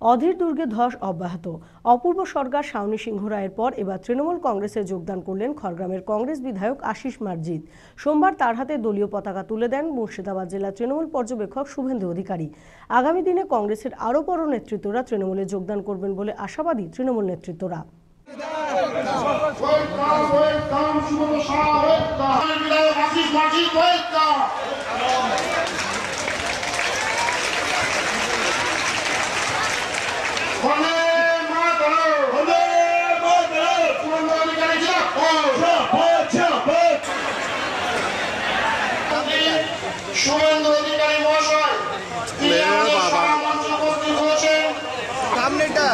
অধীর দুর্গে ধস অব্যাহত। অপূর্ব সরকার শাওনী সিংহ রায়ের পর এবার তৃণমূল কংগ্রেসে যোগদান করলেন খড়গ্রামের কংগ্রেস বিধায়ক আশিস মার্জিত সোমবার তার হাতে দলীয় পতাকা তুলে দেন মুর্শিদাবাদ জেলা তৃণমূল পর্যবেক্ষক শুভেন্দু অধিকারী। আগামী দিনে কংগ্রেসের আরও বড় নেতৃত্বরা তৃণমূলে যোগদান করবেন বলে আশাবাদী তৃণমূল নেতৃত্বরা সাহা ওয়েলকাম বিধায়ক আশিস মাঝি ওয়েলকাম বন্দে মাতরম বন্দে মাতরম পুরনো অধিকারী জিন্দাবাদ শুভেন্দু অধিকারী মহাশয় তিনি আমাদের সভা উপস্থিত হয়েছেন। সামনেটা।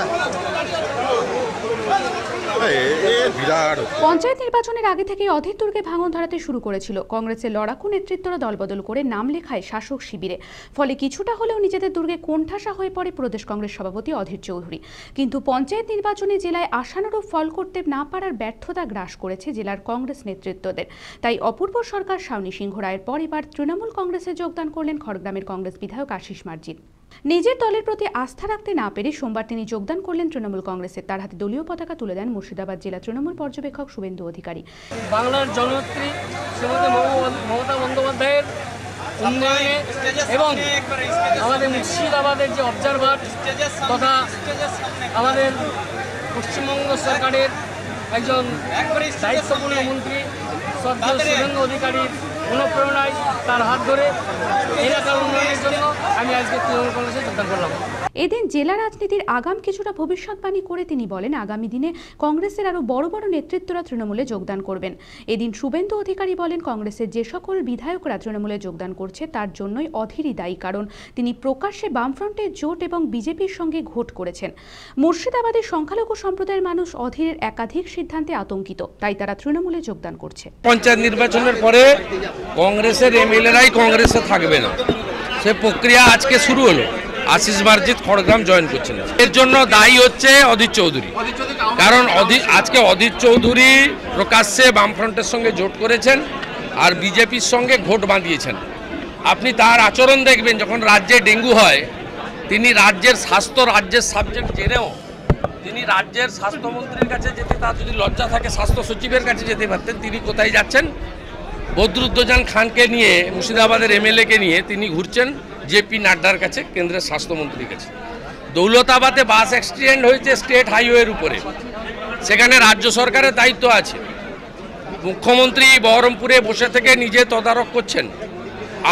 পঞ্চায়েত নির্বাচনের আগে থেকেই অধীর দুর্গে ভাঙন ধরাতে শুরু করেছিল। কংগ্রেসের লড়াকু নেতৃত্বরা দলবদল করে নাম লেখায় শাসক শিবিরে। ফলে কিছুটা হলেও নিজেদের দুর্গে কোণঠাসা হয়ে পড়ে প্রদেশ কংগ্রেস সভাপতি অধীর চৌধুরী। কিন্তু পঞ্চায়েত নির্বাচনে জেলায় আশানুরূপ ফল করতে না পারার ব্যর্থতা গ্রাস করেছে জেলার কংগ্রেস নেতৃত্বদের। তাই অপূর্ব সরকার শাওনী সিংহ রায়ের পর এবার তৃণমূল কংগ্রেসে যোগদান করলেন খড়গ্রামের কংগ্রেস বিধায়ক আশিস মার্জিত নিজের দলের প্রতি আস্থা রাখতে না পেরে সোমবার তিনি যোগদান করলেন তৃণমূল কংগ্রেসের। তার হাতে দলীয় পতাকা তুলে দেন মুর্শিদাবাদ জেলা তৃণমূল পর্যবেক্ষক শুভেন্দু অধিকারী। বাংলার শ্রীমতী মমতা- বন্দ্যোপাধ্যায়ের উন্নয়নে এবং আমাদের মুর্শিদাবাদের যে অবজারভার তথা আমাদের পশ্চিমবঙ্গ সরকারের একজন দায়িত্বপূর্ণ মন্ত্রী শুভেন্দু অধিকারীর অনুপ্রেরণায় তার হাত ধরে এলাকার উন্নয়নের জন্য আমি আজকে তৃণমূল কংগ্রেসে যোগদান করলাম এদিন জেলা রাজনীতির আগাম কিছুটা ভবিষ্যৎবাণী করে তিনি বলেন আগামী দিনে কংগ্রেসের আরও বড় বড় নেতৃত্বরা তৃণমূলে যোগদান করবেন। এদিন শুভেন্দু অধিকারী বলেন কংগ্রেসের যে সকল বিধায়করা তৃণমূলে যোগদান করছে তার জন্যই অধীরই দায়ী কারণ তিনি প্রকাশ্যে বামফ্রন্টের জোট এবং বিজেপির সঙ্গে ঘোট করেছেন। মুর্শিদাবাদের সংখ্যালঘু সম্প্রদায়ের মানুষ অধীরের একাধিক সিদ্ধান্তে আতঙ্কিত তাই তারা তৃণমূলে যোগদান করছে। পঞ্চায়েত নির্বাচনের পরে কংগ্রেসের এমএলএরাই কংগ্রেসে থাকবে না। সে প্রক্রিয়া আজকে শুরু হলো। আশিস মার্জিত খড়গ্রাম জয়েন করছেন। এর জন্য দায়ী হচ্ছে অধীর চৌধুরী। কারণ আজকে অধীর চৌধুরী প্রকাশ্যে বামফ্রন্টের সঙ্গে জোট করেছেন আর বিজেপির সঙ্গে ঘোট বাঁধিয়েছেন। আপনি তার আচরণ দেখবেন, যখন রাজ্যে ডেঙ্গু হয়, তিনি রাজ্যের স্বাস্থ্য, রাজ্যের সাবজেক্ট জেনেও তিনি রাজ্যের স্বাস্থ্যমন্ত্রীর কাছে যেতে, তার যদি লজ্জা থাকে স্বাস্থ্য সচিবের কাছে যেতে পারতেন, তিনি কোথায় যাচ্ছেন? বদরুদ্দোজান খানকে নিয়ে, মুর্শিদাবাদের এমএলএকে নিয়ে তিনি ঘুরছেন জেপি নাড্ডার কাছে, কেন্দ্রের স্বাস্থ্যমন্ত্রীর কাছে। দৌলতাবাদে বাস অ্যাক্সিডেন্ট হয়েছে স্টেট হাইওয়ের উপরে। সেখানে রাজ্য সরকারের দায়িত্ব আছে। মুখ্যমন্ত্রী বহরমপুরে বসে থেকে নিজে তদারক করছেন।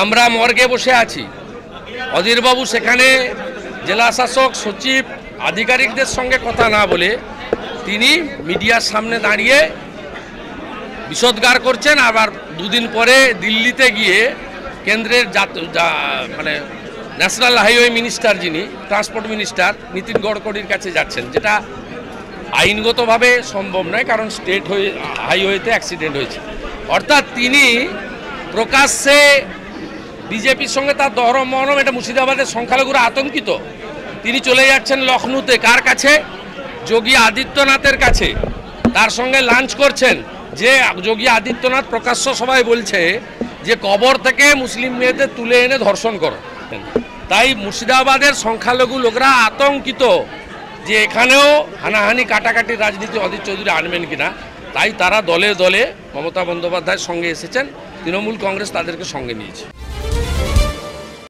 আমরা মর্গে বসে আছি। অধীরবাবু সেখানে জেলা শাসক, সচিব, আধিকারিকদের সঙ্গে কথা না বলে তিনি মিডিয়ার সামনে দাঁড়িয়ে বিষোদ্গার করছেন, আবার দুদিন পরে দিল্লিতে গিয়ে কেন্দ্রের মানে ন্যাশনাল হাইওয়ে মিনিস্টার যিনি, ট্রান্সপোর্ট মিনিস্টার নীতিন গডকরির কাছে যাচ্ছেন, যেটা আইনগতভাবে সম্ভব নয়, কারণ স্টেট হয়ে, হাইওয়েতে অ্যাক্সিডেন্ট হয়েছে। অর্থাৎ তিনি প্রকাশ্যে বিজেপির সঙ্গে তার দহরম মহরম, এটা মুর্শিদাবাদের সংখ্যালঘুরা আতঙ্কিত। তিনি চলে যাচ্ছেন লখনৌতে কার কাছে? যোগী আদিত্যনাথের কাছে। তার সঙ্গে লাঞ্চ করছেন যে যোগী আদিত্যনাথ প্রকাশ্য সবাই বলছে যে কবর থেকে মুসলিম মেয়েদের তুলে এনে ধর্ষণ করো। তাই মুর্শিদাবাদের সংখ্যালঘু লোকরা আতঙ্কিত যে এখানেও হানাহানি কাটাকাটি রাজনীতি অধীর চৌধুরী আনবেন কিনা। তাই তারা দলে দলে মমতা বন্দ্যোপাধ্যায়ের সঙ্গে এসেছেন, তৃণমূল কংগ্রেস তাদেরকে সঙ্গে নিয়েছে।